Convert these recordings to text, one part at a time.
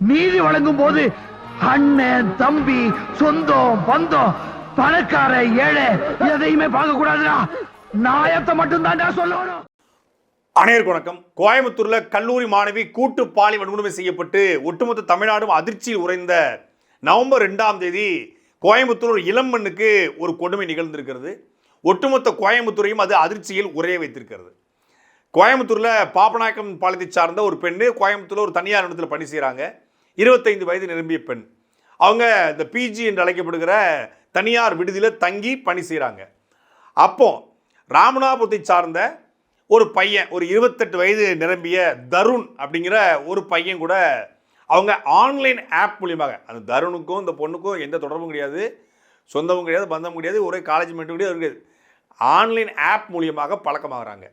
நீதி வழங்கும் போது அண்ணன் தம்பி சொந்தம் பந்தம் பணக்கார ஏழை எதையுமே பார்க்க கூடாதுடா நாயத்தை மட்டும் சொல்லணும். அனைவருக்கு வணக்கம். கோயம்புத்தூர்ல கல்லூரி மாணவி கூட்டு பாலி வன்கொடுமை செய்யப்பட்டு ஒட்டுமொத்த தமிழ்நாடும் அதிர்ச்சியில் உறைந்த நவம்பர் ரெண்டாம் தேதி கோயம்புத்தூர் இளம்பெண்ணுக்கு ஒரு கொடுமை நிகழ்ந்திருக்கிறது. ஒட்டுமொத்த கோயம்புத்தூரையும் அது அதிர்ச்சியில் உரைய வைத்திருக்கிறது. கோயம்புத்தூர்ல பாப்பநாயக்கம் பாலத்தை சார்ந்த ஒரு பெண்ணு கோயம்புத்தூரில் ஒரு தனியார் நிறுவனத்தில் பணி செய்கிறாங்க இருபத்தைந்து வயது நிரம்பிய பெண். அவங்க இந்த பிஜி என்று அழைக்கப்படுகிற தனியார் விடுதியில் தங்கி பணி செய்கிறாங்க அப்போ ராமநாதபுரத்தை சார்ந்த ஒரு பையன் ஒரு இருபத்தெட்டு வயது நிரம்பிய தருண் அப்படிங்கிற ஒரு பையன் கூட அவங்க ஆன்லைன் ஆப் மூலியமாக அந்த தருணுக்கும் இந்த பொண்ணுக்கும் எந்த தொடர்பும் கிடையாது. சொந்தமும் கிடையாது பந்தமும் கிடையாது ஒரே காலேஜ் மட்டும் கிடையாது கிடையாது ஆன்லைன் ஆப் மூலியமாக பழக்கமாகறாங்க.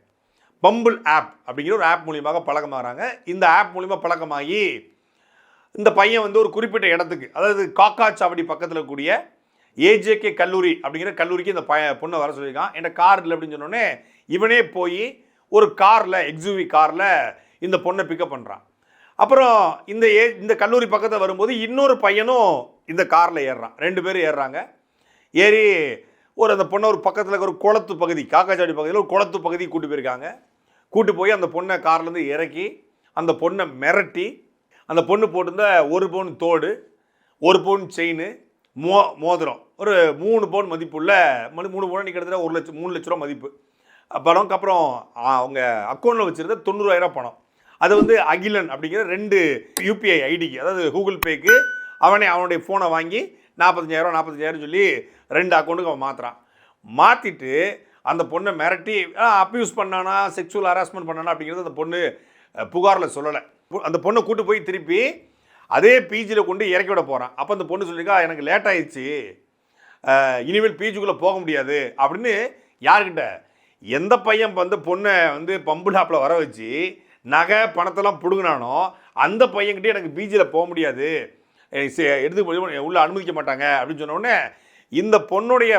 பம்பிள் ஆப் அப்படிங்கிற ஒரு ஆப் மூலியமாக பழக்கமாகறாங்க. இந்த ஆப் மூலியமாக பழக்கமாகி இந்த பையன் வந்து ஒரு குறிப்பிட்ட இடத்துக்கு அதாவது காக்காச்சாவடி பக்கத்தில் கூடிய ஏஜேகே கல்லூரி அப்படிங்கிற கல்லூரிக்கு இந்த பைய பொண்ணை வர சொல்லியிருக்கான். என் கார் இல்லை அப்படின்னு சொன்னோடனே இவனே போய் ஒரு காரில் எக்ஸுவி காரில் இந்த பொண்ணை பிக்கப் பண்ணுறான் அப்புறம் இந்த ஏ இந்த கல்லூரி பக்கத்தில் வரும்போது இன்னொரு பையனும் இந்த காரில் ஏறுறான். ரெண்டு பேரும் ஏறுறாங்க. ஏறி ஒரு அந்த பொண்ணை ஒரு பக்கத்தில் இருக்கிற ஒரு குளத்து பகுதி காக்காச்சாவடி பகுதியில் ஒரு குளத்து பகுதி கூட்டு போயிருக்காங்க. கூட்டு போய் அந்த பொண்ணை கார்லேருந்து இறக்கி அந்த பொண்ணை மிரட்டி அந்த பொண்ணு போட்டிருந்த ஒரு பவுன் தோடு ஒரு பவுன் செயின் மோ மோதிரம். ஒரு மூணு பவுன் மதிப்புள்ள மணி மூணு பவுன் கிட்டத்தட்ட ஒரு லட்சம் மூணு லட்ச ரூபா மதிப்பு. பணம் அப்புறம் அவங்க அக்கௌண்ட்டில் வச்சுருந்த தொண்ணூறாயிரம் பணம். அது வந்து அகிலன் அப்படிங்கிற ரெண்டு யூபிஐ ஐடிக்கு அதாவது கூகுள் பேக்கு அவனே அவனுடைய ஃபோனை வாங்கி நாற்பத்தஞ்சாயிரம் நாற்பத்தஞ்சாயிரம் சொல்லி ரெண்டு அக்கௌண்ட்டுக்கு அவன் மாற்றுறான் மாற்றிட்டு அந்த பொண்ணை மிரட்டி அப்யூஸ் பண்ணானா செக்ஷுவல் ஹராஸ்மெண்ட் பண்ணானா? அப்படிங்கிறது அந்த பொண்ணு புகாரில் சொல்லலை. அந்த பொண்ணை கூட்டு போய் திருப்பி அதே பிஜியில் கொண்டு இறக்கி விட போகிறான் அப்போ அந்த பொண்ணு சொல்லியிருக்கா எனக்கு லேட் ஆயிடுச்சு. இனிமேல் பிஜிக்குள்ளே போக முடியாது. அப்படின்னு யார்கிட்ட? எந்த பையன் வந்து பொண்ணை வந்து பம்பு டாப்பில் வர வச்சு நகை பணத்தெல்லாம் பிடுங்கினானோ அந்த பையன்கிட்டே எனக்கு பிஜியில் போக முடியாது. எடுத்து போய் உள்ள அனுமதிக்க மாட்டாங்க அப்படின்னு சொன்னோடனே இந்த பொண்ணுடைய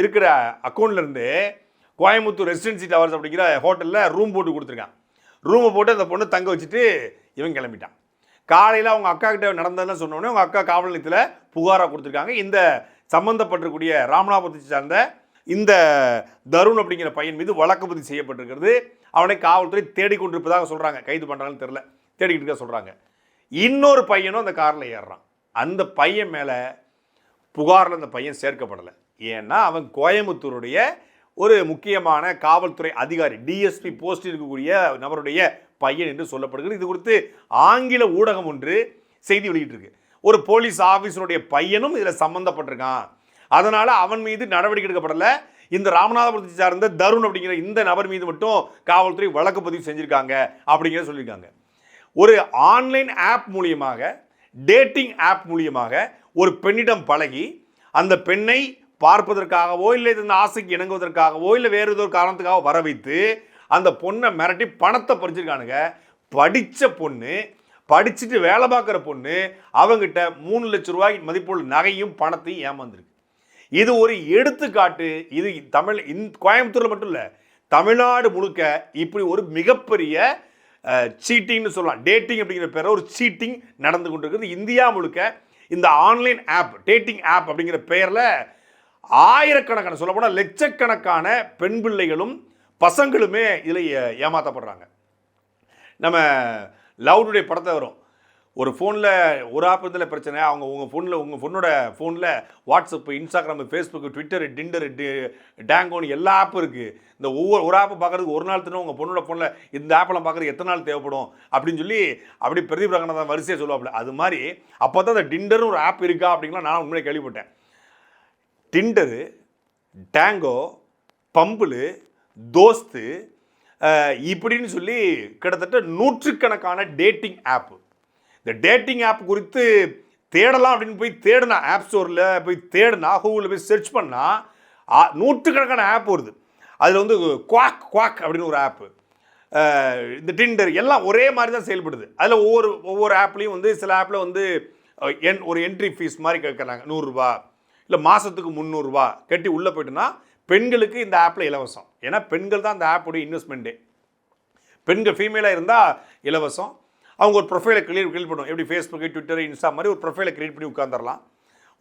இருக்கிற அக்கௌண்ட்லேருந்து கோயம்புத்தூர் ரெசிடென்சி டவர்ஸ் அப்படிங்கிற ஹோட்டலில் ரூம் போட்டு கொடுத்துருக்கான். ரூமை போட்டு அந்த பொண்ணு தங்க வச்சுட்டு இவன் கிளம்பிட்டான். காலையில் அவங்க அக்கா கிட்ட நடந்ததுன்னு சொன்னோடனே அவங்க அக்கா காவல் நிலையத்தில் புகாராக கொடுத்துருக்காங்க. இந்த சம்மந்தப்பட்டிருக்கூடிய ராமநாதபுரத்தை சார்ந்த இந்த தருண் அப்படிங்கிற பையன் மீது வழக்கு பதிவு செய்யப்பட்டிருக்கிறது. அவனை காவல்துறை தேடிக்கொண்டிருப்பதாக சொல்கிறாங்க கைது பண்ணுறாங்கன்னு தெரில தேடிக்கிட்டு இருக்க சொல்கிறாங்க இன்னொரு பையனும் அந்த காரில் ஏறுறான். அந்த பையன் மேலே புகாரில் அந்த பையன் சேர்க்கப்படலை. ஏன்னா அவன் கோயம்புத்தூருடைய ஒரு முக்கியமான காவல்துறை அதிகாரி டிஎஸ்பி போஸ்ட் இருக்கக்கூடிய நபருடைய பையன் என்று சொல்லப்படுகிறது. இது குறித்து ஆங்கில ஊடகம் ஒன்று செய்தி வெளியிட்டிருக்கு. ஒரு போலீஸ் ஆஃபீஸருடைய பையனும் இதில் சம்மந்தப்பட்டிருக்கான் அதனால் அவன் மீது நடவடிக்கை எடுக்கப்படலை. இந்த ராமநாதபுரத்தை சார்ந்த தருண் அப்படிங்கிற இந்த நபர் மீது மட்டும் காவல்துறை வழக்கு பதிவு செஞ்சுருக்காங்க அப்படிங்கிறத சொல்லியிருக்காங்க. ஒரு ஆன்லைன் ஆப் மூலியமாக டேட்டிங் ஆப் மூலியமாக ஒரு பெண்ணிடம் பழகி அந்த பெண்ணை பார்ப்பதற்காகவோ இல்லை இந்த ஆசைக்கு இணங்குவதற்காகவோ இல்லை வேறு ஏதோ காரணத்துக்காக வர வைத்து அந்த பொண்ணை மிரட்டி பணத்தை பறிச்சிருக்கானுங்க. படித்த பொண்ணு படிச்சுட்டு வேலை பார்க்குற பொண்ணு அவங்கிட்ட மூணு லட்ச ரூபாய் மதிப்புள்ள நகையும் பணத்தையும் ஏமாந்துருக்கு. இது ஒரு எடுத்துக்காட்டு. இது தமிழ் இந் கோயம்புத்தூரில் மட்டும் இல்லை தமிழ்நாடு முழுக்க இப்படி ஒரு மிகப்பெரிய சீட்டிங்னு சொல்லலாம். டேட்டிங் அப்படிங்கிற பேர ஒரு சீட்டிங் நடந்து கொண்டிருக்கிறது இந்தியா முழுக்க இந்த ஆன்லைன் ஆப் டேட்டிங் ஆப் அப்படிங்கிற பெயரில் ஆயிரக்கணக்கான சொல்லப்போனால் லட்சக்கணக்கான பெண் பிள்ளைகளும் பசங்களுமே இதில் ஏ- ஏமாத்தப்படுறாங்க. நம்ம லவ்னுடைய படத்தை வரும். ஒரு ஃபோனில் ஒரு ஆப் இதில் பிரச்சனை. அவங்க உங்கள் ஃபோனில் உங்கள் ஃபோனோட ஃபோனில் WhatsApp Instagram Facebook Twitter Tinder D டேங்கோன்னு எல்லா ஆப்பும் இருக்குது இந்த ஒவ்வொரு ஒரு ஆப்பை பார்க்குறதுக்கு ஒரு நாள் தினம் உங்கள் பொண்ணோட ஃபோனில் இந்த ஆப்பெல்லாம் பார்க்குறதுக்கு எத்தனை நாள் தேவைப்படும்? அப்படின்னு சொல்லி அப்படி பிரதீப் ரங்கநாதன் வரிசையாக சொல்லுவாப்புல. அது மாதிரி அப்போ தான் அந்த டிண்டர்னு ஒரு ஆப் இருக்கா அப்படிங்கலாம் நான் உண்மையிலே கேள்விப்பட்டேன். டிண்டரு டேங்கோ பம்புலு தோஸ்து இப்படின்னு சொல்லி கிட்டத்தட்ட நூற்றுக்கணக்கான டேட்டிங் ஆப் இந்த டேட்டிங் ஆப் குறித்து தேடலாம் அப்படின்னு போய் தேடினா ஆப் ஸ்டோரில் போய் தேடினா கூகுளில் போய் சர்ச் பண்ணால் நூற்றுக்கணக்கான ஆப் வருது. அதில் வந்து குவாக் குவாக் அப்படின்னு ஒரு ஆப்பு இந்த டிண்டர் எல்லாம் ஒரே மாதிரி தான் செயல்படுது. அதில் ஒவ்வொரு ஒவ்வொரு ஆப்லேயும் வந்து சில ஆப்பில் வந்து என் ஒரு என்ட்ரி ஃபீஸ் மாதிரி கேட்குறாங்க நூறுரூவா இல்லை மாதத்துக்கு முந்நூறுரூவா கட்டி உள்ளே போயிட்டுனா பெண்களுக்கு இந்த ஆப்பில் இலவசம். ஏன்னா பெண்கள் தான் அந்த ஆப்புடைய இன்வெஸ்ட்மெண்ட்டே பெண்கள் ஃபீமேலாக இருந்தால் இலவசம். அவங்க ஒரு ப்ரொஃபைலை கிளியர் கிளியர் பண்ணுவோம் எப்படி ஃபேஸ்புக்கு ட்விட்டர் இன்ஸ்டா மாதிரி ஒரு ப்ரொஃபைலை கிரியேட் பண்ணி உட்காந்துடலாம்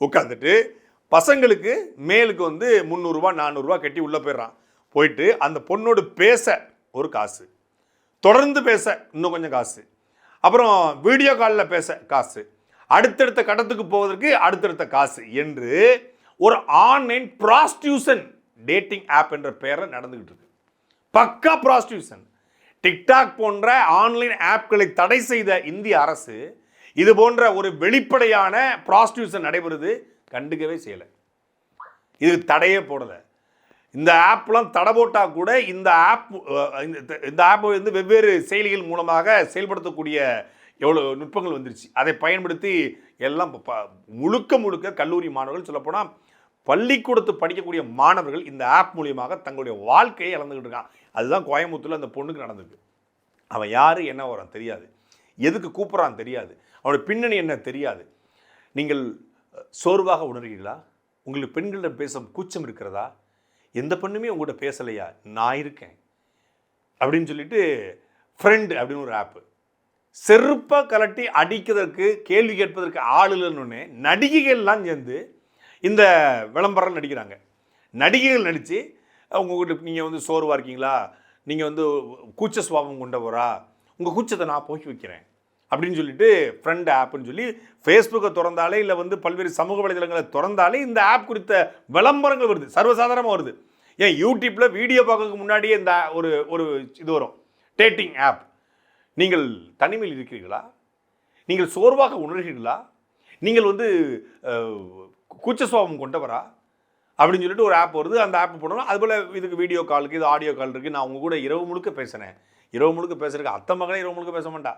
உட்காந்துட்டு பசங்களுக்கு மேலுக்கு வந்து முந்நூறுரூவா நானூறுரூவா கட்டி உள்ளே போயிடுறான். போயிட்டு அந்த பொண்ணோடு பேச ஒரு காசு. தொடர்ந்து பேச இன்னும் கொஞ்சம் காசு. அப்புறம் வீடியோ காலில் பேச காசு. அடுத்தடுத்த கட்டத்துக்கு போவதற்கு அடுத்தடுத்த காசு என்று ஒரு ஆன்லைன் ப்ராஸ்டியூஷன் டேட்டிங் ஆப் என்ற பெயரில் நடந்துக்கிட்டு இருக்கு. பக்கா ப்ராஸ்டியூஷன் டிக்டாக் போன்ற ஆன்லைன் ஆப்களை தடை செய்த இந்திய அரசு இது போன்ற ஒரு வெளிப்படையான ப்ராஸ்டியூஷன் நடைபெறுது கண்டுக்கவே செய்யலை. இது தடையே போடலை. இந்த ஆப்லாம் தடை போட்டால் கூட இந்த ஆப் இந்த ஆப் வந்து வெவ்வேறு செயலிகள் மூலமாக செயல்படுத்தக்கூடிய எவ்வளோ நுட்பங்கள் வந்துருச்சு. அதை பயன்படுத்தி எல்லாம் ப- முழுக்க முழுக்க கல்லூரி மாணவர்கள் சொல்லப்போனால் பள்ளிக்கூடத்து படிக்கக்கூடிய மாணவர்கள் இந்த ஆப் மூலியமாக தங்களுடைய வாழ்க்கையை இழந்துக்கிட்டு இருக்கான் அதுதான் கோயம்புத்தூரில் அந்த பொண்ணுக்கு நடந்தது அவன் யார் என்ன வரான் தெரியாது. எதுக்கு கூப்பிட்றான் தெரியாது. அவனோட பின்னணி என்ன தெரியாது. நீங்கள் சோர்வாக உணர்கிறீர்களா? உங்களுக்கு பெண்களிடம் பேச கூச்சம் இருக்கிறதா? எந்த பெண்ணுமே உங்கள்கிட்ட பேசலையா? நான் இருக்கேன். அப்படின்னு சொல்லிட்டு ஃப்ரெண்டு அப்படின்னு ஒரு ஆப்பு செருப்பை கலட்டி அடிக்கிறதுக்கு கேள்வி கேட்பதற்கு ஆள் இல்லைன்னு நடிகைகள்லாம் சேர்ந்து இந்த விளம்பரம் நடிக்கிறாங்க. நடிகைகள் நடித்து உங்ககிட்ட நீங்கள் வந்து சோர்வாக இருக்கீங்களா? நீங்கள் வந்து கூச்ச சுவாபம் கொண்டவரா? உங்கள் கூச்சத்தை நான் போக்கி வைக்கிறேன். அப்படின்னு சொல்லிட்டு ஃப்ரெண்ட் ஆப்னு சொல்லி ஃபேஸ்புக்கை திறந்தாலே இல்லை வந்து பல்வேறு சமூக வலைதளங்களை திறந்தாலே இந்த ஆப் குறித்த விளம்பரங்கள் வருது. சர்வசாதாரணமாக வருது. ஏன் யூடியூப்பில் வீடியோ பார்க்கறதுக்கு முன்னாடியே இந்த ஒரு ஒரு இது வரும். டேட்டிங் ஆப் நீங்கள் தனிமையில் இருக்கிறீர்களா? நீங்கள் சோர்வாக உணர்கிறீர்களா? நீங்கள் வந்து கூச்ச சுவாபம் கொண்டவரா அப்படின்னு சொல்லிட்டு ஒரு ஆப் வருது. அந்த ஆப் போடணும். அதுபோல் இதுக்கு வீடியோ காலுக்கு இது ஆடியோ கால் இருக்குது நான் உங்க கூட இரவு முழுக்க பேசினேன் இரவு முழுக்க பேசுறதுக்கு அத்தை மகனே இரவு முழுக்க பேச மாட்டா.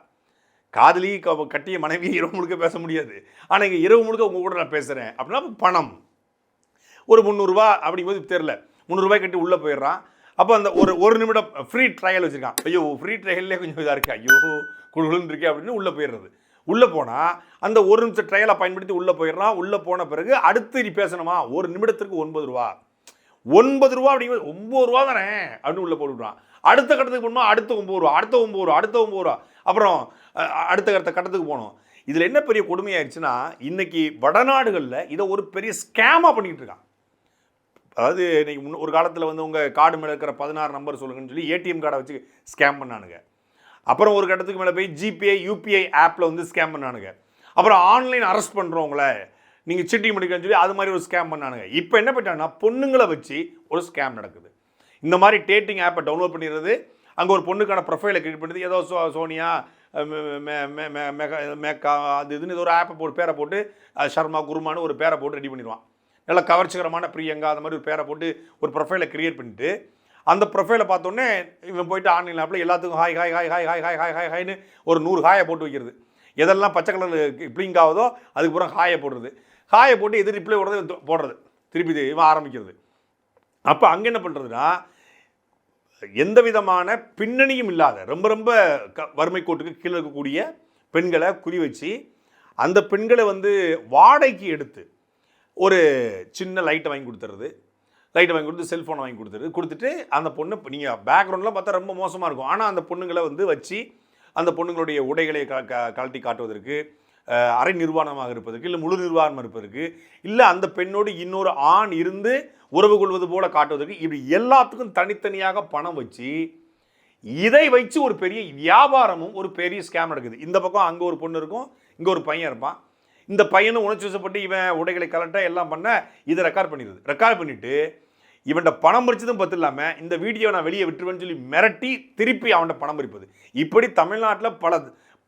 காதலி க- கட்டிய மனைவி இரவு முழுக்க பேச முடியாது. ஆனால் இங்கே இரவு முழுக்க உங்கள் கூட நான் பேசுகிறேன் அப்படின்னா பணம். ஒரு முந்நூறுரூவா அப்படிங்கும்போது தெரில முந்நூறுரூவாய் கட்டி உள்ளே போயிடுறான். அப்போ அந்த ஒரு ஒரு நிமிடம் ஃப்ரீ ட்ரையல் வச்சுருக்கான். ஐயோ ஃப்ரீ ட்ரையல்லே கொஞ்சம் இதாக இருக்குது ஐயோ குழுன்னு இருக்கே அப்படின்னு உள்ளே போயிடுறது. உள்ளே போனால் அந்த ஒரு நிமிஷம் ட்ரையலை பயன்படுத்தி உள்ளே போயிடுறான் உள்ளே போன பிறகு அடுத்து நீ பேசணுமா? ஒரு நிமிடத்திற்கு ஒன்பது ரூபா. ஒன்பது ரூபா அப்படிங்கிறது ஒம்பது ரூபா தானே? அப்படின்னு உள்ளே போட்டுவிட்றான் அடுத்த கட்டத்துக்கு போகணுமா? அடுத்த ஒம்பது ரூபா. அடுத்த ஒம்பது ரூபா. அடுத்த ஒம்பது ரூபா. அப்புறம் அடுத்த அடுத்த கட்டத்துக்கு போகணும். இதில் என்ன பெரிய கொடுமையாயிருச்சுன்னா இன்றைக்கி வடநாடுகளில் இதை ஒரு பெரிய ஸ்கேமாக பண்ணிக்கிட்டு இருக்கான். அதாவது இன்றைக்கி முன் ஒரு காலத்தில் வந்து உங்கள் கார்டு மேலே இருக்கிற பதினாறு நம்பர் சொல்லுங்கன்னு சொல்லி ஏடிஎம் கார்டை வச்சு ஸ்கேம் பண்ணானுங்க. அப்புறம் ஒரு கட்டத்துக்கு மேலே போய் ஜிபிஐ யூபிஐ ஆப்பில் வந்து ஸ்கேம் பண்ணானுங்க. அப்புறம் ஆன்லைன் அரெஸ்ட் பண்ணுறவங்கள நீங்கள் சிட்டி முடிக்கணும்னு சொல்லி அது மாதிரி ஒரு ஸ்கேம் பண்ணானுங்க. இப்போ என்ன பண்ணிட்டாங்கன்னா பொண்ணுங்களை வச்சு ஒரு ஸ்கேம் நடக்குது. இந்த மாதிரி டேட்டிங் ஆப்பை டவுன்லோட் பண்ணிடுறது அங்கே ஒரு பொண்ணுக்கான ப்ரொஃபைலை கிரியேட் பண்ணுறது ஏதோ சோ சோனியா மெகா மேக்கா அது இதுன்னு ஏதோ ஒரு ஆப்பை போட்டு பேரை போட்டு சர்மா குருமான்னு ஒரு பேரை போட்டு ரெடி பண்ணிடுவான். நல்ல கவர்ச்சிகரமான பிரியங்கா அந்த மாதிரி ஒரு பேரை போட்டு ஒரு ப்ரொஃபைலை கிரியேட் பண்ணிட்டு அந்த ப்ரொஃபைலை பார்த்தோன்னே இவன் போயிட்டு ஆன்லைன் ஆப்பில் எல்லாத்துக்கும் hi hi hi hi hi hi hi hi ஹாய்னு ஒரு நூறு ஹாயை போட்டு வைக்கிறது. எதெல்லாம் பச்சை கலர் பிளிங்க் ஆகுதோ அதுக்கப்புறம் ஹாயை போடுறது. ஹாயை போட்டு எது ரிப்ளை போடுறது போடுறது. திருப்பி இவன் ஆரம்பிக்கிறது. அப்போ அங்கே என்ன பண்ணுறதுன்னா எந்த விதமான பின்னணியும் இல்லாத ரொம்ப ரொம்ப க வறுமை கோட்டுக்கு கீழே இருக்கக்கூடிய பெண்களை குறி வச்சு அந்த பெண்களை வந்து வாடகைக்கு எடுத்து ஒரு சின்ன லைட்டை வாங்கி கொடுத்துறது. லைட்டை வாங்கி கொடுத்து செல்ஃபோனை வாங்கி கொடுத்துரு. கொடுத்துட்டு அந்த பொண்ணு நீங்கள் பேக்ரவுண்ட்லாம் பார்த்தா ரொம்ப மோசமாக இருக்கும். ஆனால் அந்த பொண்ணுங்களை வந்து வச்சு அந்த பொண்ணுங்களுடைய உடைகளை க க கழட்டி காட்டுவதற்கு அரை நிர்வாணமாக இருப்பதற்கு இல்லை முழு நிர்வாணம் இருப்பதற்கு இல்லை அந்த பெண்ணோடு இன்னொரு ஆண் இருந்து உறவு கொள்வது போல காட்டுவதற்கு இப்படி எல்லாத்துக்கும் தனித்தனியாக பணம் வச்சு இதை வச்சு ஒரு பெரிய வியாபாரமும் ஒரு பெரிய ஸ்கேம் நடக்குது. இந்த பக்கம் அங்கே ஒரு பொண்ணு இருக்கும் இங்கே ஒரு பையன் இருப்பான். இந்த பையனும் உணர்ச்சி வசப்பட்டு இவன் உடைகளை கலட்ட எல்லாம் பண்ண இதை ரெக்கார்ட் பண்ணிடுது. ரெக்கார்ட் பண்ணிவிட்டு இவன்கிட்ட பணம் பறிச்சதும் பத்து இல்லாமல் இந்த வீடியோ நான் வெளியே விட்டுருவேன்னு சொல்லி மிரட்டி திருப்பி அவன்கிட்ட பணம் பறிப்பது. இப்படி தமிழ்நாட்டில் பல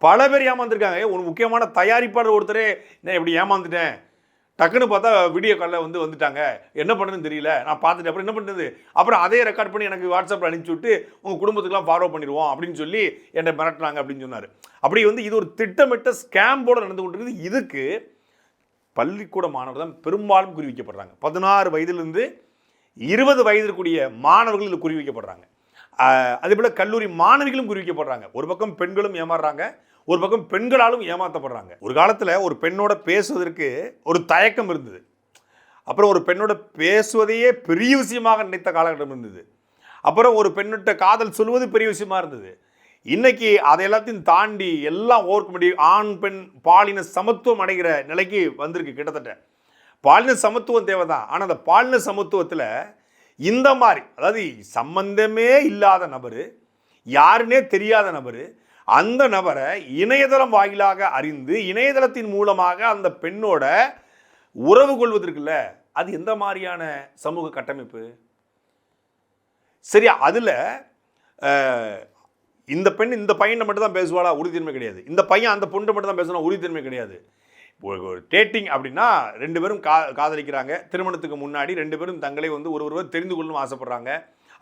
பல பேர் ஏமாந்துருக்காங்க. ஒரு முக்கியமான தயாரிப்பாளர் ஒருத்தரே நான் இப்படி ஏமாந்துட்டேன்? டக்குன்னு பார்த்தா வீடியோ காலில் வந்து வந்துட்டாங்க. என்ன பண்ணுறதுன்னு தெரியல. நான் பார்த்துட்டு அப்புறம் என்ன பண்ணுறது? அப்புறம் அதே ரெக்கார்ட் பண்ணி எனக்கு வாட்ஸ்அப்பில் அனுப்பிச்சி விட்டு உங்கள் குடும்பத்துக்குலாம் ஃபார்வர்ட் பண்ணிடுவோம் அப்படின்னு சொல்லி என்னை மிரட்டினாங்க அப்படின்னு சொன்னார். அப்படி வந்து இது ஒரு திட்டமிட்ட ஸ்கேம் போல நடந்து கொண்டிருக்குது. இதுக்கு பள்ளிக்கூட மாணவர்கள் தான் பெரும்பாலும் குறிவிக்கப்படுறாங்க பதினாறு வயதிலிருந்து இருபது வயதிற்குரிய மாணவர்கள் இதில் குறிவிக்கப்படுறாங்க அதே போல் கல்லூரி மாணவிகளும் குறிவிக்கப்படுறாங்க ஒரு பக்கம் பெண்களும் ஏமாறுறாங்க. ஒரு பக்கம் பெண்களாலும் ஏமாற்றப்படுறாங்க ஒரு காலத்தில் ஒரு பெண்ணோட பேசுவதற்கு ஒரு தயக்கம் இருந்தது. அப்புறம் ஒரு பெண்ணோட பேசுவதையே பெரிய விஷயமாக நினைத்த காலகட்டம் இருந்தது. அப்புறம் ஒரு பெண்ணிட்ட காதல் சொல்வது பெரிய விஷயமா இருந்தது. இன்னைக்கு அதை எல்லாத்தையும் தாண்டி எல்லாம் ஓர்க்க முடியும் ஆண் பெண் பாலின சமத்துவம் அடைகிற நிலைக்கு வந்திருக்கு கிட்டத்தட்ட. பாலின சமத்துவம் தேவை தான் ஆனால் அந்த பாலின சமத்துவத்தில் இந்த மாதிரி அதாவது சம்பந்தமே இல்லாத நபர் யாருன்னே தெரியாத நபர் அந்த நபரை இணையதளம் வாயிலாக அறிந்து இணையதளத்தின் மூலமாக அந்த பெண்ணோட உறவு கொள்வதற்குல்ல அது எந்த மாதிரியான சமூக கட்டமைப்பு? சரி அதில் இந்த பெண் இந்த பையனை மட்டும் தான் பேசுவாளா? உறுதித்தன்மை கிடையாது. இந்த பையன் அந்த பொண்ணை மட்டும் தான் பேசணும் உறுதித்தன்மை கிடையாது. ஒரு டேட்டிங் அப்படின்னா ரெண்டு பேரும் கா காதலிக்கிறாங்க. திருமணத்துக்கு முன்னாடி ரெண்டு பேரும் தங்களை வந்து ஒரு ஒருவர் தெரிந்து கொள்ளணும் ஆசைப்படுறாங்க.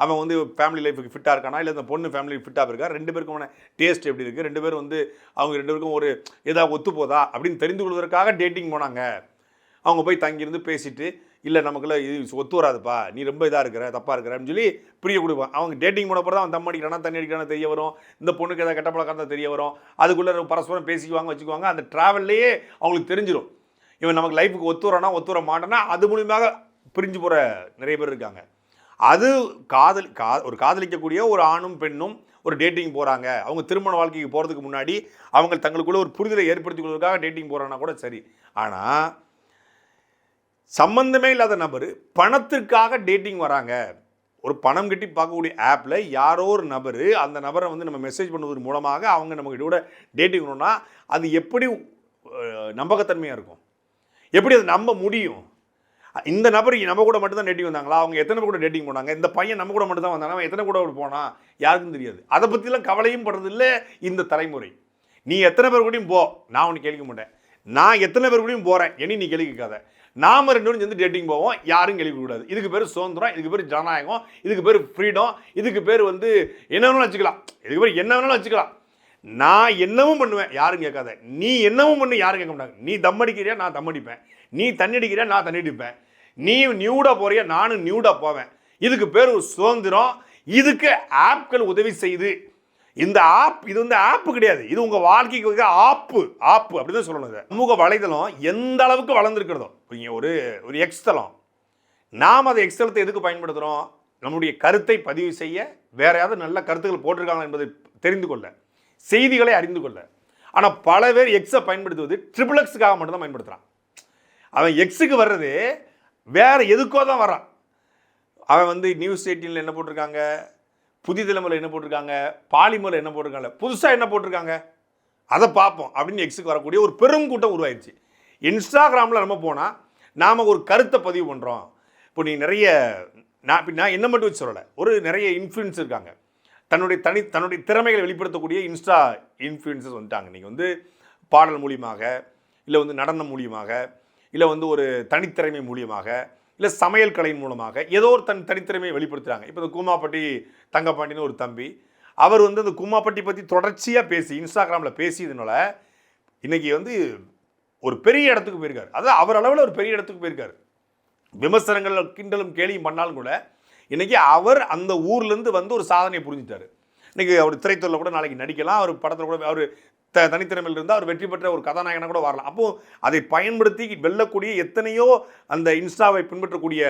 அவன் வந்து ஃபேமிலி லைஃபுக்கு ஃபிட்டாக இருக்கானா? இல்லை இந்த பொண்ணு ஃபேமிலி ஃபிட்டாக இருக்கா? ரெண்டு பேருக்குமான டேஸ்ட் எப்படி இருக்குது ரெண்டு பேரும் வந்து அவங்க ரெண்டு பேருக்கும் ஒரு எதாவது ஒத்து போதா? அப்படின்னு தெரிந்து கொள்வதற்காக டேட்டிங் போனாங்க. அவங்க போய் தங்கியிருந்து பேசிட்டு இல்லை நமக்குள்ள இது ஒத்து வராதுப்பா. நீ ரொம்ப இதாக இருக்கிற தப்பாக இருக்கிற அப்படின்னு சொல்லி பிரிய கொடுப்பான். அவங்க டேட்டிங் போன தான் அவன் தம் அடிக்கிறானா தண்ணி அடிக்கிறானா தெரிய வரும். இந்த பொண்ணுக்கு ஏதாவது கெட்ட பழக்கம் தான் தெரிய வரும். அதுக்குள்ளே பரஸ்பரம் பேசிக்குவாங்க வச்சுக்குவாங்க. அந்த ட்ராவல்லையே அவங்களுக்கு தெரிஞ்சிடும் இவன் நமக்கு லைஃபுக்கு ஒத்து வரானா ஒத்து வர மாட்டேன்னா அது மூலியமாக பிரிஞ்சு போகிற நிறைய பேர் இருக்காங்க. அது காதல் கா ஒரு காதலிக்கக்கூடிய ஒரு ஆணும் பெண்ணும் ஒரு டேட்டிங் போகிறாங்க அவங்க திருமண வாழ்க்கைக்கு போகிறதுக்கு முன்னாடி அவங்க தங்களுக்குள்ள ஒரு புரிதலை ஏற்படுத்திக் கொள்வதற்காக டேட்டிங் போகிறாங்கன்னா கூட சரி. ஆனால் சம்பந்தமே இல்லாத நபர் பணத்திற்காக டேட்டிங் வராங்க. ஒரு பணம் கட்டி பார்க்கக்கூடிய ஆப்பில் யாரோ ஒரு நபர் அந்த நபரை வந்து நம்ம மெசேஜ் பண்ணுவதன் மூலமாக அவங்க நம்ம கூட டேட்டிங் பண்ணணும்னா அது எப்படி நம்பகத்தன்மையாக இருக்கும்? எப்படி அதை நம்ப முடியும்? இந்த நபர் நம்ம கூட மட்டும் தான் டேட்டிங் வந்தாங்களா? அவங்க எத்தனை கூட டேட்டிங் போனாங்க? இந்த பையன் நம்ம கூட மட்டும் தான் வந்தாங்க அவன் எத்தனை கூட போனா? யாருக்கும் தெரியாது. அதை பற்றிலாம் கவலையும் படுறதில்ல இந்த தலைமுறை. நீ எத்தனை பேர் கூடயும் போ. நான் உன்னை கேள்விக்க மாட்டேன். நான் எத்தனை பேர் கூடயும் போகிறேன் இனி நீ கேள்விக்காத நாம் நாம ரெண்டு பேரும் சேர்ந்து டேட்டிங் போவோம். யாரும் கேள்விக்கூடாது இதுக்கு பேர் சுதந்திரம் இதுக்கு பேர் ஜனநாயகம் இதுக்கு பேர் ஃப்ரீடம் இதுக்கு பேர் வந்து என்ன வேணாலும் வச்சுக்கலாம். இதுக்கு பேர் என்ன வேணாலும் வச்சுக்கலாம். நான் என்னவும் பண்ணுவேன். யாரும் கேட்காத. நீ என்னவும் பண்ணு யாரும் கேட்க மாட்டாங்க. நீ தம் அடிக்கிறியா? நான் தம் அடிப்பேன். நீ தண்ணி அடிக்கிறியா? நான் தண்ணி அடிப்பேன். நீ நியூடாக போறியா? நானும் நியூடாக போவேன். இதுக்கு பேர் ஒரு சுதந்திரம். இதுக்கு ஆப்கள் உதவி செய்து இந்த ஆப் இது வந்து ஆப்பு கிடையாது. இது உங்கள் வாழ்க்கைக்கு ஆப்பு ஆப்பு அப்படின்னு சொல்லணும் இதை. சமூக வலைதளம் எந்த அளவுக்கு வளர்ந்துருக்கிறதோ. நீங்கள் ஒரு ஒரு எக்ஸ்தலம் நாம் அதை எக்ஸ்தலத்தை எதுக்கு பயன்படுத்துகிறோம் நம்முடைய கருத்தை பதிவு செய்ய வேற யாவது நல்ல கருத்துக்கள் போட்டிருக்காங்க என்பதை தெரிந்து கொள்ள செய்திகளை அறிந்து கொள்ள. ஆனால் பல பேர் எக்ஸை பயன்படுத்துவது ட்ரிபிள் எக்ஸுக்காக மட்டும்தான் பயன்படுத்துகிறான் அவன் எக்ஸுக்கு வர்றது வேறு எதுக்கோ தான் வரான் அவன் வந்து நியூஸ் எயிட்டீனில் என்ன போட்டிருக்காங்க? புதிய தலைமுறையில் என்ன போட்டிருக்காங்க? பாலிமரில் என்ன போட்டிருக்காங்க? புதுசாக என்ன போட்டிருக்காங்க? அதை பார்ப்போம் அப்படின்னு எக்ஸுக்கு வரக்கூடிய ஒரு பெரும் கூட்டம் உருவாயிருச்சு. இன்ஸ்டாகிராமில் நம்ம போனால் நாம் ஒரு கருத்தை பதிவு பண்ணுறோம் இப்போ நீ நிறைய நான் நான் என்ன மட்டும் வச்சு சொல்லலை ஒரு நிறைய இன்ஃப்ளூயன்ஸ் இருக்காங்க. தன்னுடைய தனி தன்னுடைய திறமைகளை வெளிப்படுத்தக்கூடிய இன்ஸ்டா இன்ஃப்ளூயன்சஸ் வந்துட்டாங்க. நீங்கள் வந்து பாடல் மூலியமாக இல்லை வந்து நடனம் மூலியமாக இல்லை வந்து ஒரு தனித்திறமை மூலியமாக இல்லை சமையல் கலையின் மூலமாக ஏதோ ஒரு தன் தனித்திறமையை வெளிப்படுத்துகிறாங்க இப்போ இந்த கூமாப்பட்டி தங்கப்பாண்டின்னு ஒரு தம்பி அவர் வந்து அந்த கூமாப்பட்டி பற்றி தொடர்ச்சியாக பேசி இன்ஸ்டாகிராமில் பேசியதுனால இன்றைக்கி வந்து ஒரு பெரிய இடத்துக்கு போயிருக்காரு. அதாவது அவர் அளவில் ஒரு பெரிய இடத்துக்கு போயிருக்காரு. விமர்சனங்கள் கிண்டலும் கேலியும் பண்ணாலும் கூட இன்றைக்கி அவர் அந்த ஊர்லேருந்து வந்து ஒரு சாதனையை புரிஞ்சிட்டாரு. இன்றைக்கி அவர் திரைத்துறையில் கூட நாளைக்கு நடிக்கலாம் அவர் படத்தில் கூட அவர் த தனித்திறமையில் இருந்தால் அவர் வெற்றி பெற்ற ஒரு கதாநாயகனாக கூட வரலாம். அப்போது அதை பயன்படுத்தி வெல்லக்கூடிய எத்தனையோ அந்த இன்ஸ்டாவை பின்பற்றக்கூடிய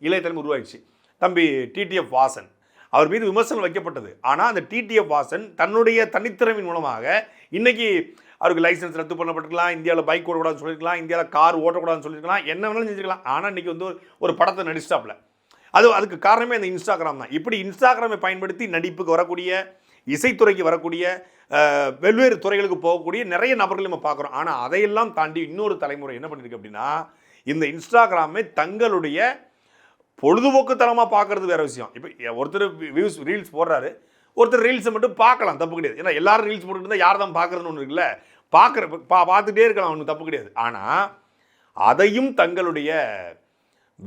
இளைய தலைமை உருவாயிடுச்சு. தம்பி டிடிஎஃப் வாசன் அவர் மீது விமர்சனம் வைக்கப்பட்டது. ஆனால் அந்த டிடிஎஃப் வாசன் தன்னுடைய தனித்திறமையின் மூலமாக இன்றைக்கி அவருக்கு லைசன்ஸ் ரத்து பண்ணப்பட்டிருக்கலாம் இந்தியாவில் பைக் ஓடக்கூடாதுன்னு சொல்லியிருக்கலாம் இந்தியாவில் கார் ஓட்டக்கூடாதுன்னு சொல்லியிருக்கலாம் என்ன வேணாலும் செஞ்சுக்கலாம் ஆனால் இன்னைக்கு வந்து ஒரு- படத்தை நடிச்சிட்டாப்ல அது அதுக்கு காரணமே அந்த இன்ஸ்டாகிராம் தான். இப்படி இன்ஸ்டாகிராமை பயன்படுத்தி நடிப்புக்கு வரக்கூடிய இசைத்துறைக்கு வரக்கூடிய வெவ்வேறு துறைகளுக்கு போகக்கூடிய நிறைய நபர்கள் நம்ம பார்க்குறோம். ஆனால் அதையெல்லாம் தாண்டி இன்னொரு தலைமுறை என்ன பண்ணிருக்கு அப்படின்னா இந்த இன்ஸ்டாகிராமை தங்களுடைய பொழுதுபோக்குத்தனமாக பார்க்கறது வேறு விஷயம். இப்போ ஒருத்தர் வியூஸ் ரீல்ஸ் போடுறாரு. ஒருத்தர் ரீல்ஸை மட்டும் பார்க்கலாம் தப்பு கிடையாது. ஏன்னா எல்லாரும் ரீல்ஸ் போட்டுட்டு இருந்தால் யார் தான் பார்க்குறதுன்னு ஒன்று இருக்குல்ல? பார்க்குற பா பார்த்துட்டே இருக்கலாம் ஒன்றும் தப்பு கிடையாது. ஆனால் அதையும் தங்களுடைய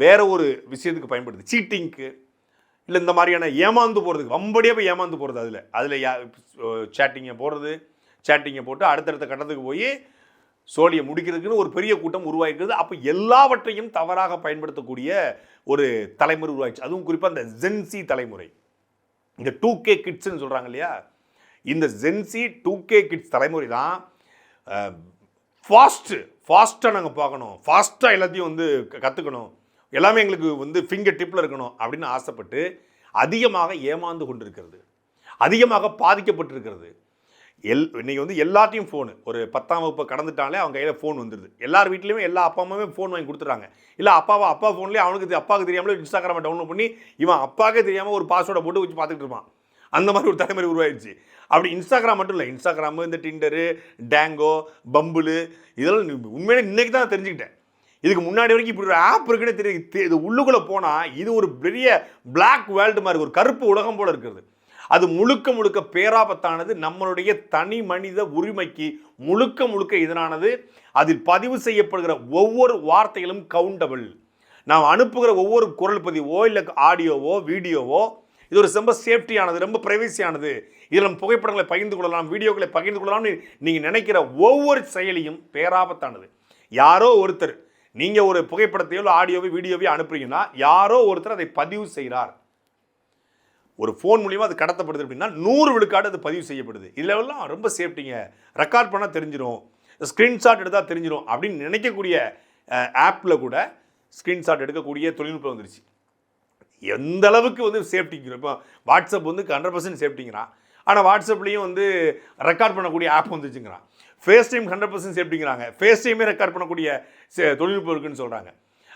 வேற ஒரு விஷயத்துக்கு பயன்படுது. சீட்டிங்க்கு இல்லை இந்த மாதிரியான ஏமாந்து போகிறதுக்கு வம்படியாக போய் ஏமாந்து போகிறது அதில். அதில் யா சேட்டிங்கை போடுறது சேட்டிங்கை போட்டு அடுத்தடுத்த கட்டத்துக்கு போய் சோழியை முடிக்கிறதுக்குன்னு ஒரு பெரிய கூட்டம் உருவாயிருக்கிறது. அப்போ எல்லாவற்றையும் தவறாக பயன்படுத்தக்கூடிய ஒரு தலைமுறை உருவாயிடுச்சு. அதுவும் குறிப்பாக இந்த ஜென்சி தலைமுறை. இந்த டூ கே கிட்ஸ்ன்னு சொல்கிறாங்க இல்லையா? இந்த ஜென்சி டூ கே கிட்ஸ் தலைமுறை தான் ஃபாஸ்ட்டு ஃபாஸ்ட்டாக நாங்கள் பார்க்கணும். ஃபாஸ்ட்டாக எல்லாத்தையும் வந்து கற்றுக்கணும் எல்லாமே எங்களுக்கு வந்து ஃபிங்கர் டிப்பில் இருக்கணும் அப்படின்னு ஆசைப்பட்டு அதிகமாக ஏமாந்து கொண்டிருக்கிறது. அதிகமாக பாதிக்கப்பட்டிருக்கிறது. எல் இன்றைக்கி வந்து எல்லாத்தையும் ஃபோனு ஒரு பத்தாம் வகுப்பு கடந்துட்டாலே அவங்க கையில் ஃபோன் வந்துடுது எல்லார் வீட்லேயுமே எல்லா அப்பா அம்மாவே ஃபோன் வாங்கி கொடுத்துட்றாங்க. இல்லை அப்பாவா அப்பா ஃபோன்லேயே அவனுக்கு அப்பாவுக்கு தெரியாமலே இன்ஸ்டாகிராமை டவுன்லோட் பண்ணி இவன் அப்பாவுக்கே தெரியாமல் ஒரு பாஸ்வேர்டை போட்டு வச்சு பார்த்துட்டு இருப்பான். அந்த மாதிரி ஒரு தலைமுறை உருவாயிடுச்சு. அப்படி இன்ஸ்டாகிராம் மட்டும் இல்லை இன்ஸ்டாகிராமு இந்த டிண்டரு டேங்கோ பம்புலு இதெல்லாம் உண்மையிலே இன்றைக்கி தான் தெரிஞ்சுக்கிட்டேன். இதுக்கு முன்னாடி வரைக்கும் இப்படி ஒரு ஆப் இருக்குன்னு தெரியுது. இது உள்ளுக்குள்ளே போனால் இது ஒரு பெரிய பிளாக் வேர்ல்டு மாதிரி ஒரு கருப்பு உலகம் போல் இருக்கிறது. அது முழுக்க முழுக்க பேராபத்தானது நம்மளுடைய தனி மனித உரிமைக்கு முழுக்க முழுக்க எதிரானது. அதில் பதிவு செய்யப்படுகிற ஒவ்வொரு வார்த்தைகளும் கவுண்டபிள் நாம் அனுப்புகிற ஒவ்வொரு குரல் பதிவோ இல்லை ஆடியோவோ வீடியோவோ இது ஒரு ரொம்ப சேஃப்டியானது ரொம்ப பிரைவசியானது இதில் நம்ம புகைப்படங்களை பகிர்ந்து கொள்ளலாம் வீடியோக்களை பகிர்ந்து கொள்ளலாம்னு நீங்கள் நினைக்கிற ஒவ்வொரு செயலியும் பேராபத்தானது. யாரோ ஒருத்தர் நீங்கள் ஒரு புகைப்படத்தையோ இல்லை ஆடியோவோ வீடியோவையோ அனுப்புறீங்கன்னா யாரோ ஒருத்தர் அதை பதிவு செய்கிறார் ஒரு ஃபோன் மூலியமாக அது கடத்தப்படுது அப்படின்னா நூறு விழுக்காடு அது பதிவு செய்யப்படுது. இதுலெல்லாம் ரொம்ப சேஃப்டிங்க ரெக்கார்ட் பண்ணால் தெரிஞ்சிடும் ஸ்க்ரீன்ஷாட் எடுத்தால் தெரிஞ்சிடும் அப்படின்னு நினைக்கக்கூடிய ஆப்பில் கூட ஸ்க்ரீன்ஷாட் எடுக்கக்கூடிய தொழில்நுட்பம் வந்துருச்சு. எந்த அளவுக்கு வந்து சேஃப்டிங்கிற இப்போ வாட்ஸ்அப் வந்து ஹண்ட்ரட் பர்சன்ட் சேஃப்டிங்கிறான் ஆனால் வாட்ஸ்அப்லேயும் வந்து ரெக்கார்ட் பண்ணக்கூடிய ஆப் வந்துச்சுங்கிறான். ஃபேஸ் டைம் ஹண்ட்ரட் பர்சன்ட் சேஃப்டிங்கிறாங்க ஃபேஸ் டைமே ரெக்கார்ட் பண்ணக்கூடிய தொழில்நுட்பம் இருக்குன்னு சொல்கிறாங்க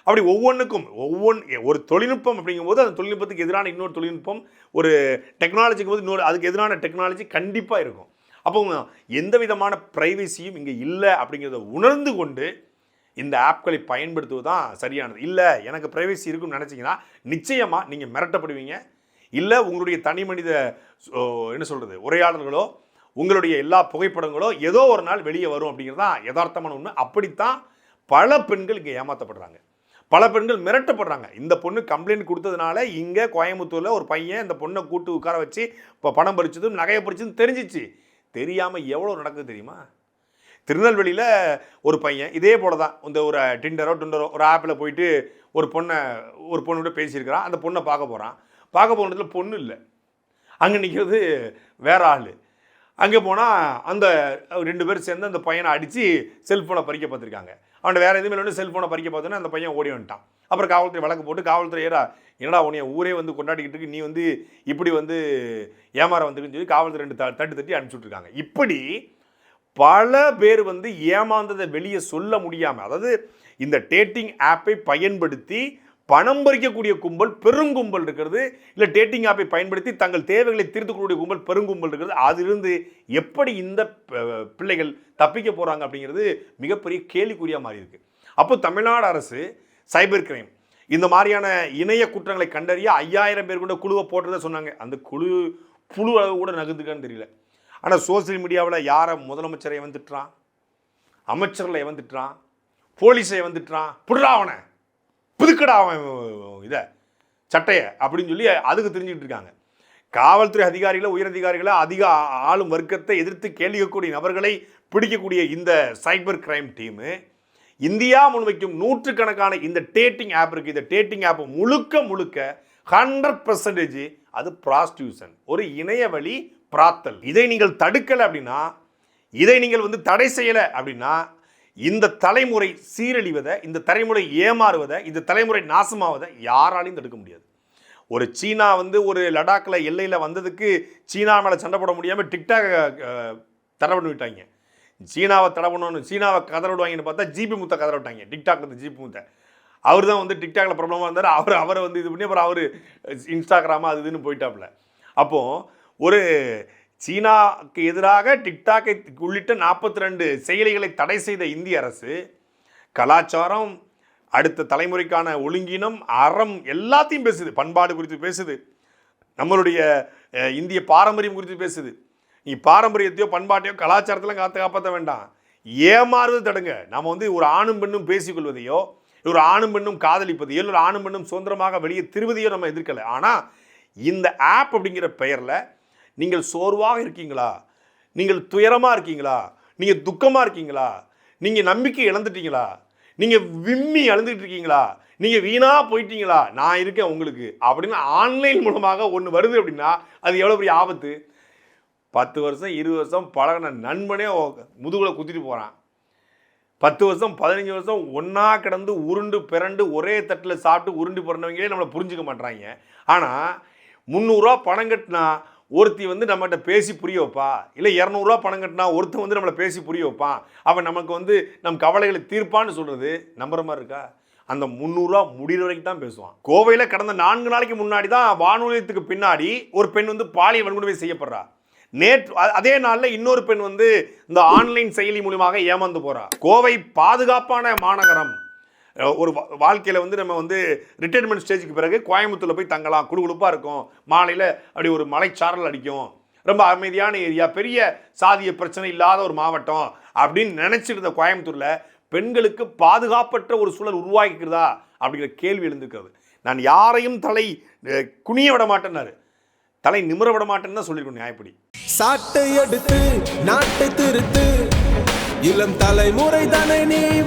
அப்படி ஒவ்வொன்றுக்கும் ஒவ்வொன்று ஒரு தொழில்நுட்பம் அப்படிங்கும்போது அந்த தொழில்நுட்பத்துக்கு எதிரான இன்னொரு தொழில்நுட்பம் ஒரு டெக்னாலஜிக்கும் போது இன்னொரு அதுக்கு எதிரான டெக்னாலஜி கண்டிப்பாக இருக்கும். அப்போ எந்த விதமான ப்ரைவசியும் இங்கே இல்லை அப்படிங்கிறத உணர்ந்து கொண்டு இந்த ஆப்களை பயன்படுத்துவது தான் சரியானது. இல்லை எனக்கு ப்ரைவசி இருக்குன்னு நினச்சிங்கன்னா நிச்சயமாக நீங்கள் மிரட்டப்படுவீங்க. இல்லை உங்களுடைய தனி மனித என்ன சொல்கிறது உரையாடல்களோ உங்களுடைய எல்லா புகைப்படங்களோ ஏதோ ஒரு நாள் வெளியே வரும் அப்படிங்கிறது தான் யதார்த்தமான உண்மை. அப்படித்தான் பல பெண்கள் இங்கே ஏமாற்றப்படுறாங்க பல பெண்கள் மிரட்டப்படுறாங்க. இந்த பொண்ணு கம்ப்ளைண்ட் கொடுத்ததுனால இங்கே கோயம்புத்தூரில் ஒரு பையன் இந்த பொண்ணை கூட்டு உட்கார வச்சு இப்போ பணம் பறிச்சதும் நகையை பறிச்சதும் தெரிஞ்சிச்சு. தெரியாமல் எவ்வளோ நடக்குது தெரியுமா? திருநெல்வேலியில் ஒரு பையன் இதே போல தான் இந்த ஒரு டிண்டரோ டிண்டரோ ஒரு ஆப்பில் போயிட்டு ஒரு பொண்ணை ஒரு பொண்ணு பேசியிருக்கிறான். அந்த பொண்ணை பார்க்க போகிறான் பார்க்க போனதில் இடத்துல பொண்ணு இல்லை. அங்கே நிற்கிறது வேற ஆள். அங்கே போனால் அந்த ரெண்டு பேரும் சேர்ந்து அந்த பையனை அடித்து செல்ஃபோனை பறிக்க பார்த்துருக்காங்க. அவன் வேறு எதுவுமே இல்லை. செல்ஃபோனை பறிக்க பார்த்தோன்னா அந்த பையன் ஓடி வந்துட்டான். அப்புறம் காவல்துறை வழக்கு போட்டு காவல்துறை ஏறா என்னடா உனைய ஊரே வந்து கொண்டாடிக்கிட்டு இருக்கு. நீ வந்து இப்படி வந்து ஏமாற வந்துருக்குன்னு சொல்லி காவல்துறை ரெண்டு த- தட்டு தட்டி அனுப்பிச்சுட்ருக்காங்க இப்படி பல பேர் வந்து ஏமாந்ததை வெளியே சொல்ல முடியாமல் அதாவது இந்த டேட்டிங் ஆப்பை பயன்படுத்தி பணம் பறிக்கக்கூடிய கும்பல் பெருங்கும்பல் இருக்கிறது. இல்லை டேட்டிங் ஆப்பை பயன்படுத்தி தங்கள் தேவைகளை தீர்த்துக்கூடிய கும்பல் பெருங்கும்பல் இருக்கிறது. அதிலிருந்து எப்படி இந்த பிள்ளைகள் தப்பிக்க போகிறாங்க அப்படிங்கிறது மிகப்பெரிய கேள்விக்குறியாக மாறி இருக்கு அப்போ தமிழ்நாடு அரசு சைபர் கிரைம் இந்த மாதிரியான இணைய குற்றங்களை கண்டறிய ஐயாயிரம் பேர் கொண்ட குழுவை போட்டதை சொன்னாங்க. அந்த குழு புழு அளவு கூட நகுந்துக்கான்னு தெரியல. ஆனால் சோசியல் மீடியாவில் யாரை முதலமைச்சரை வந்துட்டுறான் அமைச்சர்களை வந்துட்டுறான் போலீஸை வந்துட்டுறான் புடுறா அவனை. புதுக்கடா அவன் இதை சட்டையை அப்படின்னு சொல்லி அதுக்கு தெரிஞ்சுக்கிட்டு இருக்காங்க. காவல்துறை அதிகாரிகளை உயரதிகாரிகளை அதிக ஆளும் வர்க்கத்தை எதிர்த்து கேள்விக்கக்கூடிய நபர்களை பிடிக்கக்கூடிய இந்த சைபர் கிரைம் டீமு இந்தியா முன்வைக்கும் நூற்றுக்கணக்கான இந்த டேட்டிங் ஆப் இருக்குது இந்த டேட்டிங் ஆப் முழுக்க முழுக்க ஹண்ட்ரட் பர்சன்டேஜ் அது ப்ராஸ்டியூஷன் ஒரு இணையவழி பிராத்தல். இதை நீங்கள் தடுக்கலை அப்படின்னா இதை நீங்கள் வந்து தடை செய்யலை அப்படின்னா இந்த தலைமுறை சீரழிவதை இந்த தலைமுறை ஏமாறுவதை இந்த தலைமுறை நாசமாவதை யாராலையும் தடுக்க முடியாது. ஒரு சீனா வந்து ஒரு லடாக்கில் எல்லையில் வந்ததுக்கு சீனா மேலே சண்டை போட முடியாமல் டிக்டாக் தடை பண்ணி விட்டாங்க. சீனாவை தடை பண்ணணும் சீனாவை கதற விடுவாங்கன்னு பார்த்தா ஜிபி முத்தை கதற விட்டாங்க டிக்டாக் வந்து ஜிபி முத்தை. அவர் தான் வந்து டிக்டாக்ல ப்ராப்ளமாக இருந்தார். அவர் அவரை வந்து இது பண்ணி அப்புறம் அவர் இன்ஸ்டாகிராமா அது இதுன்னு போயிட்டாப்புல. அப்போது ஒரு சீனாவுக்கு எதிராக டிக்டாக்கை உள்ளிட்ட நாற்பத்தி ரெண்டு செயலிகளை தடை செய்த இந்திய அரசு கலாச்சாரம் அடுத்த தலைமுறைக்கான ஒழுங்கினம் அறம் எல்லாத்தையும் பேசுது. பண்பாடு குறித்து பேசுது. நம்மளுடைய இந்திய பாரம்பரியம் குறித்து பேசுது. நீ பாரம்பரியத்தையோ பண்பாட்டையோ கலாச்சாரத்தெல்லாம் காத்து காப்பாற்ற வேண்டாம். ஏமாறுவது தடுங்க. நம்ம வந்து ஒரு ஆணும் பெண்ணும் பேசிக்கொள்வதையோ ஒரு ஆணும் பெண்ணும் காதலிப்பதையோ இல்லை ஒரு ஆணும் பெண்ணும் சுதந்திரமாக வெளியே திருவதையோ நம்ம எதிர்க்கலை. ஆனால் இந்த ஆப் அப்படிங்கிற பெயரில் நீங்கள் சோர்வாக இருக்கீங்களா? நீங்கள் துயரமாக இருக்கீங்களா? நீங்கள் துக்கமாக இருக்கீங்களா? நீங்கள் நம்பிக்கை இழந்துட்டீங்களா? நீங்கள் விம்மி அழுந்துட்டு இருக்கீங்களா? நீங்கள் வீணாக போயிட்டீங்களா? நான் இருக்கேன் உங்களுக்கு. அப்படின்னு ஆன்லைன் மூலமாக ஒன்று வருது அப்படின்னா அது எவ்வளோ பெரிய ஆபத்து? பத்து வருஷம் இருபது வருஷம் பழகின நண்பனே முதுகில் குத்திட்டு போகிறான் பத்து வருஷம் பதினஞ்சு வருஷம் ஒன்றா கிடந்து உருண்டு பிறண்டு ஒரே தட்டில் சாப்பிட்டு உருண்டு பிறந்தவங்களே நம்மளை புரிஞ்சுக்க மாட்றாங்க. ஆனால் முந்நூறுரூவா பணம் கட்டினா ஒருத்தி வந்து நம்மகிட்ட பேசி புரிய வைப்பா. இல்லை இரநூறுவா பணம் கட்டினா ஒருத்தன் வந்து நம்மளை பேசி புரிய வைப்பான் அவன் நமக்கு வந்து நம் கவலைகளை தீர்ப்பான்னு சொல்கிறது நம்புற மாதிரி இருக்கா? அந்த முந்நூறுரூவா முடிகிற வரைக்கும் தான் பேசுவான். கோவையில் கடந்த நான்கு நாளைக்கு முன்னாடி தான் வானொலியத்துக்கு பின்னாடி ஒரு பெண் வந்து பாலியல் வன்கொடுமை செய்யப்படுறா. நேற்று அதே நாளில் இன்னொரு பெண் வந்து இந்த ஆன்லைன் செயலி மூலியமாக ஏமாந்து போகிறா கோவை பாதுகாப்பான மாநகரம். ஒரு வா- வாழ்க்கையில வந்து நம்ம வந்து ரிட்டைர்மெண்ட் ஸ்டேஜுக்கு பிறகு கோயம்புத்தூரில் போய் தங்கலாம். குடுகுடுப்பா இருக்கும். மாலையில் அப்படி ஒரு மலைச்சாரல் அடிக்கும். ரொம்ப அமைதியான ஏரியா. பெரிய சாதிய பிரச்சனை இல்லாத ஒரு மாவட்டம் அப்படின்னு நினைச்சிட்டு இருந்த கோயம்புத்தூர்ல பெண்களுக்கு பாதுகாப்பற்ற ஒரு சூழல் உருவாக்கிக்கிறதா அப்படிங்கிற கேள்வி எழுந்திருக்கிறது. நான் யாரையும் தலை குனிய விட மாட்டேன்னாரு. தலை நிமிர விட மாட்டேன்னு தான் சொல்லியிருக்கணும் நியாயப்படி. சாட்டை எடுத்து நாட்டை திருத்து. இளம் தலைமுறை தானே நீ